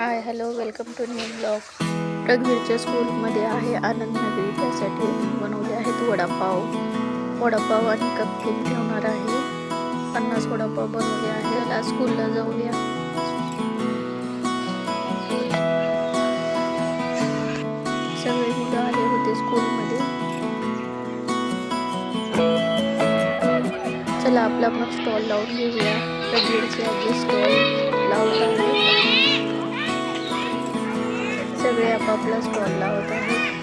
Hi hello welcome to new blog. रघवीरच्या स्कूलमध्ये आहे आनंद नगरी. त्यासाठी बनवले आहेत वडापाव. वडापाव आणि कपकेक ठेवणार आहे. पन्नास वडापाव बनवले आहे याला स्कूलला जाऊया. सगळे मुलं आले होते स्कूलमध्ये. चला आपला मग स्टॉल लावून घेऊया. रघवीरचे आजी स्टॉल लावत आहे. सगळे आपापला स्टॉल लावत आहेत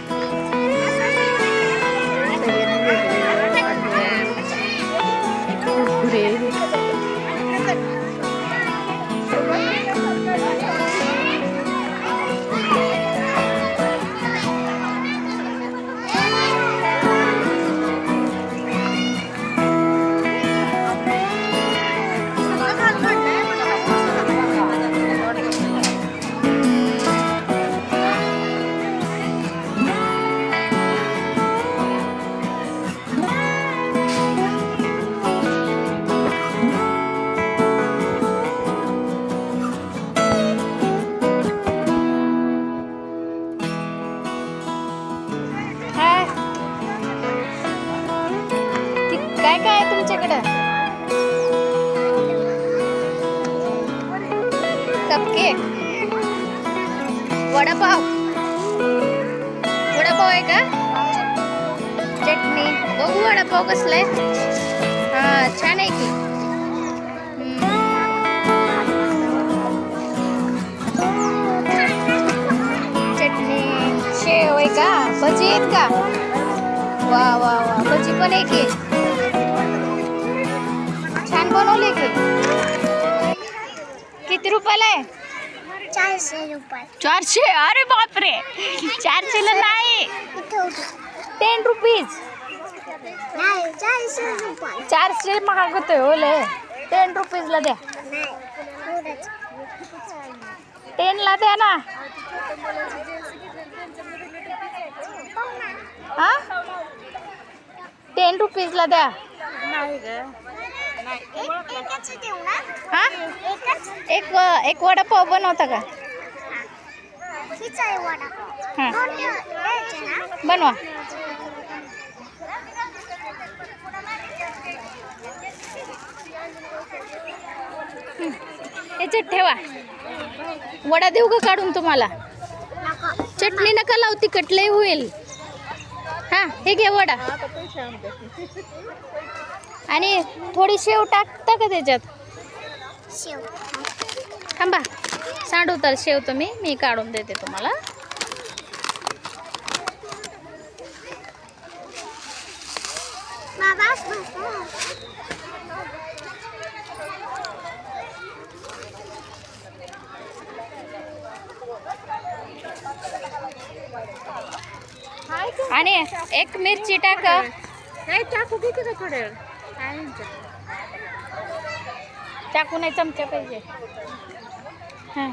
बघू वडापाव कसला आहे हा छान आहे की. चटणी शेव आहे का? भजी आहेत का? वा वा वा. भजी पण आहे की. छान बनवले की. किती रुपयाला आहे? चारशे रुपये. चारशे? अरे बापरे! चारशेला नाही. टेन रुपीज नाही चारशे रुपये चारशे महाग होतोय ओले टेन रुपीजला द्या. नाही एवढंच. टेनला द्या ना. हा? टेन रुपीजला द्या. एक- एकच देऊ ना हा? एकच एक एक वडापाव बनवता का? हीच आहे वडापाव हा. दोन द्या- द्यायचे ना बनवा. याच्यात ठेवा. वडा देऊ का काढून तुम्हाला? चटणी नका लावू तिखट लय होईल. हा हे घे वडा. आणि थोडी शेव टाकता का त्याच्यात? शेव. थांबा. सांडू तर शेव तुम्ही मी काढून देते तुम्हाला. बाबा. आणि एक मिरची टाक. टाकू नाही चमचा पाहिजे. हां.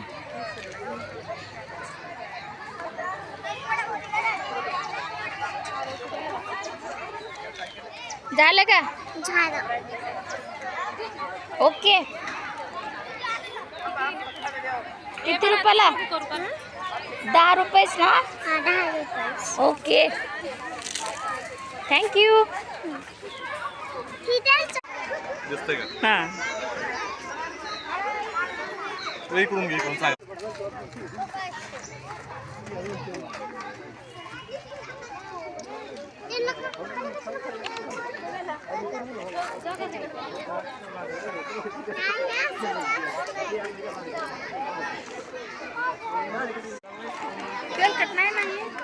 झालं का? झालं. ओके. किती रुपयाला? दहा रुपयेच ना? हा रुपये ओके. थँक्यू ही द्यायचं दिसतंय का हां तो इकडून घे इकडून सांग ते नको. तेलकट नाही नाही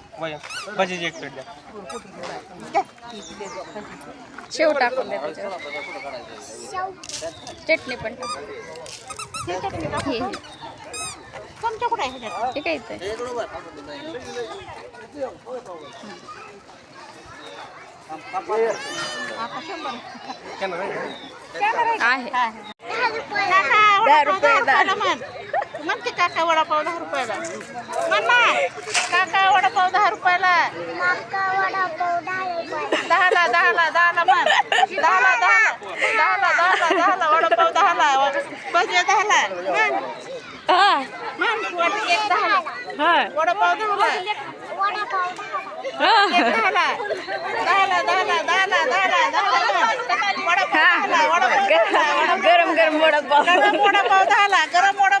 वय भजीची एक प्लेट द्या. शेव टाकून दे त्याच्यावर. शेव चटणी पण टाक हे हे. कुठे आहे ह्याच्यात? हे काय इथे? आहे. दहा काका रुपये, दहा रुपयाला म्हण म्हण की काका वडापाव दहा रुपयाला. म्हण ना काका वडापाव दहा रुपयाला. दहाला दहाला दहाला म्हण दहाला दहाला दहाला दहाला दहाला वडापाव दहाला भजे दहाला. म्हण हा म्हण वाटी एक दहाला. हा वडापाव दहाला. दहाला दहाला दहाला दहाला दहाला दहाला वडापाव दहाला दहाला. गरम गरम वडापाव. गरम वडापाव झाला गरम वडापाव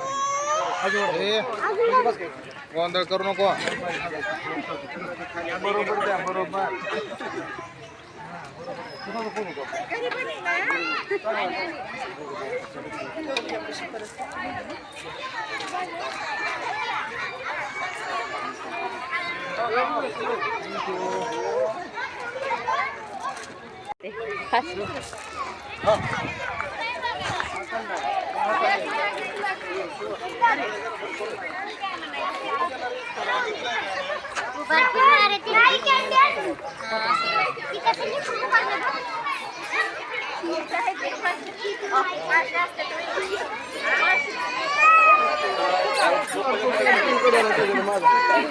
झाला एक झाला भज्या झाला गरम वडापाव झाला झाला गरम वडापाव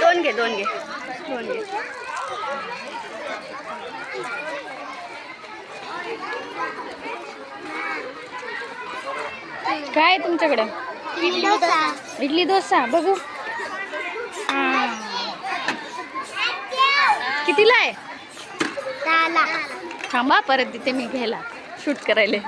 दोन घे दोन घे. दोन घे. काय आहे तुमच्याकडे? इडली डोसा. बघू. कितीला आहे? थांबा परत तिथे मी घ्यायला शूट करायला.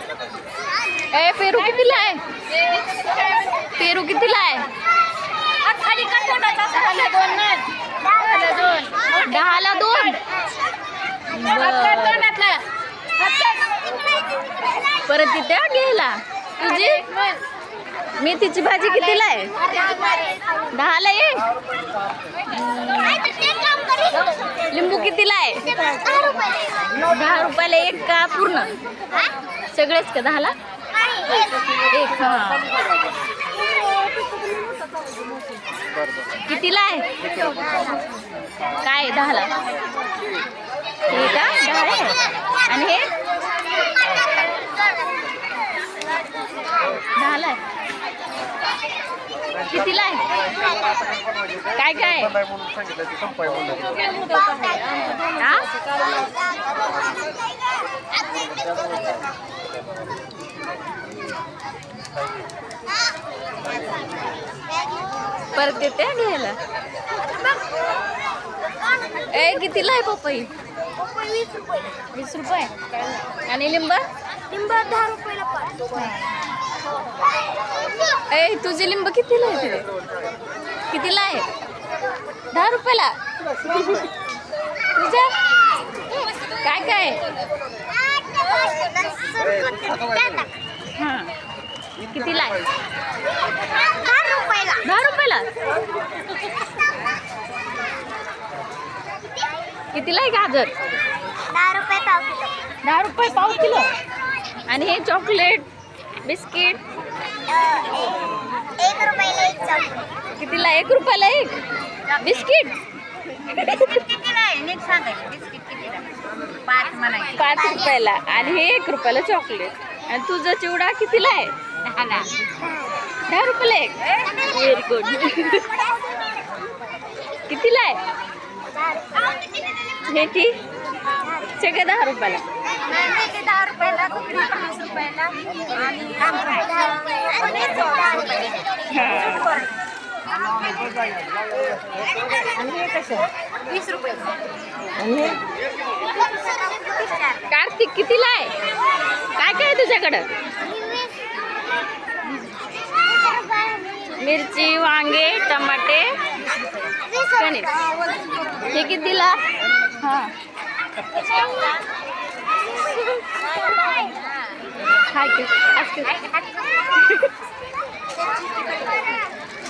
ए पेरू कितीला आहे? पेरू कितीला आहे. दहाला दोन. परत तिथे घ्यायला. तुझी? मेथीची भाजी कितीला आहे? दहाला एक. लिंबू कितीला आहे? दहा रुपयाला एक का? पूर्ण. सगळेच का दहाला? एक. हा. कितीला आहे? काय दहाला. हे का? दहा आहे? आणि हे? दहाला आहे. कितीला आहे? काय काय आहे? म्हणून सांगितलं हा? परत देते घ्यायला ए कितीला आहे पपई वीस रुपये आणि लिंब लिंब दहा रुपयाला ए तुझे लिंब कितीला आहे तिथे कितीला आहे दहा रुपयाला तुझ्या काय काय कितीला आहे? दहा रुपयाला. कितीला आहे गाजर? दहा रुपये पाव किलो. दहा रुपये पाव किलो? आणि हे चॉकलेट बिस्किट? कितीला एक रुपयाला एक बिस्किट? पाच रुपयाला. आणि हे एक रुपयाला चॉकलेट. आणि तुझं चिवडा कितीला आहे? दहाला दहा रुपयाला एक. व्हेरी गुड कितीला आहे? ती सगळे दहा रुपयाला. मेथी दहा रुपयाला कुकडी पन्नास रुपयाला आणि पनीर दहा रुपयाला वीस रुपये कार्तिक कितीला आहे? काय काय आहे तुझ्याकडं? मिरची वांगे टमाटे कणीस हे कितीला? हा.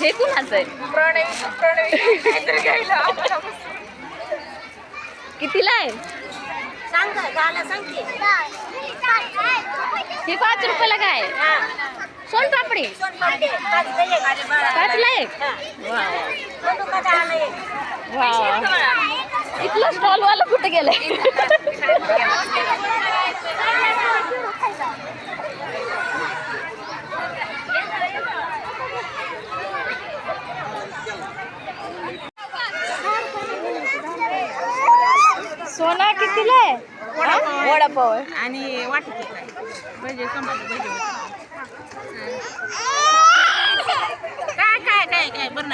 हे कुणाचं आहे? कितीला आहे? सांग हे पाच रुपयाला काय? सोनपापडी पाचला एक? वा इथलं स्टॉल वाला कुठे गेलंय? सोना कितीला आहे? हा? वडापाव. आणि वाटते काय भजे समज भजे काय काय काय काय बरं